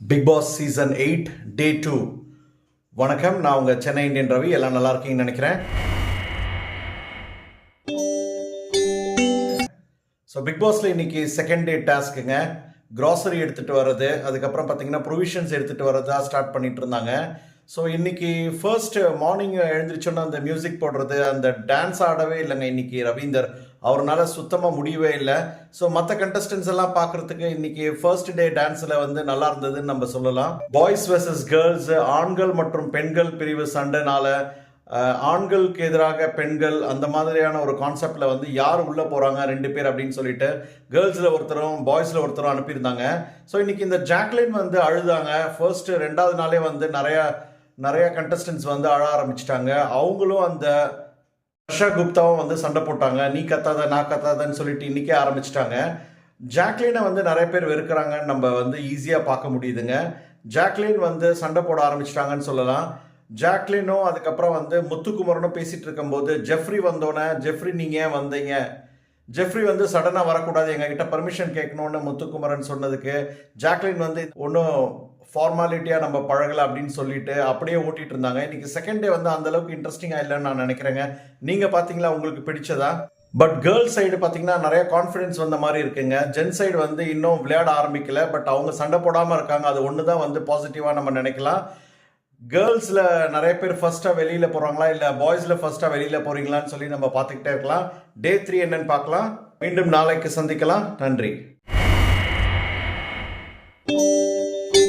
Bigg Boss season eight day two வணக்கம் நான் உங்கள் சென்னை இந்தியன் ரவி. எல்லாம் நல்லா இருக்கீங்கன்னு நினைக்கிறேன். ஸோ பிக் பாஸில் இன்னைக்கு செகண்ட் டே டாஸ்க்குங்க கிராசரி எடுத்துகிட்டு வர்றது அதுக்கப்புறம் பார்த்தீங்கன்னா ப்ரொவிஷன்ஸ் எடுத்துகிட்டு வர்றதா ஸ்டார்ட் பண்ணிட்டு இருந்தாங்க. ஸோ இன்னைக்கு ஃபர்ஸ்ட் மார்னிங் எழுந்திரிச்சோன்னா அந்த மியூசிக் போடுறது அந்த டான்ஸ் ஆடவே இல்லைங்க இன்னைக்கு ரவீந்தர். அவர்னால சுத்தமாக முடியவே இல்லை. ஸோ மற்ற கண்டஸ்டன்ஸ் எல்லாம் பார்க்கறதுக்கு இன்னைக்கு ஃபர்ஸ்ட் டே டான்ஸில் வந்து நல்லா இருந்ததுன்னு நம்ம சொல்லலாம். பாய்ஸ் வெர்சஸ் கேர்ள்ஸ் ஆண்கள் மற்றும் பெண்கள் பிரிவு சண்டைனால ஆண்களுக்கு எதிராக பெண்கள் அந்த மாதிரியான ஒரு கான்செப்டில் வந்து யார் உள்ளே போகிறாங்க ரெண்டு பேர் அப்படின்னு சொல்லிட்டு கேர்ள்ஸில் ஒருத்தரும் பாய்ஸில் ஒருத்தரும் அனுப்பியிருந்தாங்க. ஸோ இன்றைக்கி இந்த ஜாக்லின் வந்து அழுதாங்க. ஃபர்ஸ்ட் ரெண்டாவது நாளே வந்து நிறையா நிறையா கண்டஸ்டன்ஸ் வந்து அழ ஆரம்பிச்சிட்டாங்க. அவங்களும் அந்த ஹர்ஷா குப்தாவும் வந்து சண்டை போட்டாங்க. நீ கத்தாத நான் கத்தாதன்னு சொல்லிட்டு இன்னைக்கே ஆரம்பிச்சிட்டாங்க. ஜாக்லினை வந்து நிறைய பேர் வெறுக்கிறாங்கன்னு நம்ம வந்து ஈஸியாக பார்க்க முடியுதுங்க. ஜாக்லின் வந்து சண்டை போட ஆரம்பிச்சிட்டாங்கன்னு சொல்லலாம். ஜாக்லினும் அதுக்கப்புறம் வந்து முத்துக்குமரனும் பேசிகிட்டு இருக்கும்போது ஜெஃப்ரி வந்தோடனே ஜெஃப்ரி நீங்கள் ஏன் வந்தீங்க? ஜெஃப்ரி வந்து சடனாக வரக்கூடாது எங்ககிட்ட பர்மிஷன் கேட்கணும்னு முத்துக்குமரன் சொன்னதுக்கு ஜாக்லின் வந்து ஒன்றும் ஃபார்மாலிட்டியாக நம்ம பழகலை அப்படின்னு சொல்லிட்டு அப்படியே ஓட்டிகிட்டு இருந்தாங்க. இன்னைக்கு செகண்ட் டே வந்து அந்தளவுக்கு இன்ட்ரெஸ்டிங்காக இல்லைன்னு நான் நினைக்கிறேங்க. நீங்கள் பார்த்தீங்களா உங்களுக்கு பிடிச்சதா? பட் கேர்ள்ஸ் சைடு பார்த்தீங்கன்னா நிறைய கான்ஃபிடென்ஸ் வந்த மாதிரி இருக்குங்க. ஜென் சைடு வந்து இன்னும் விளையாட ஆரம்பிக்கல பட் அவங்க சண்டை போடாமல் இருக்காங்க. அது ஒன்று தான் வந்து பாசிட்டிவாக நம்ம நினைக்கலாம். கேர்ள்ஸில் நிறைய பேர் ஃபர்ஸ்ட்டாக வெளியில் போகிறாங்களா இல்லை பாய்ஸில் ஃபர்ஸ்ட்டாக வெளியில் போகிறீங்களான்னு சொல்லி நம்ம பார்த்துக்கிட்டே இருக்கலாம். டே த்ரீ என்னன்னு பார்க்கலாம். மீண்டும் நாளைக்கு சந்திக்கலாம். நன்றி.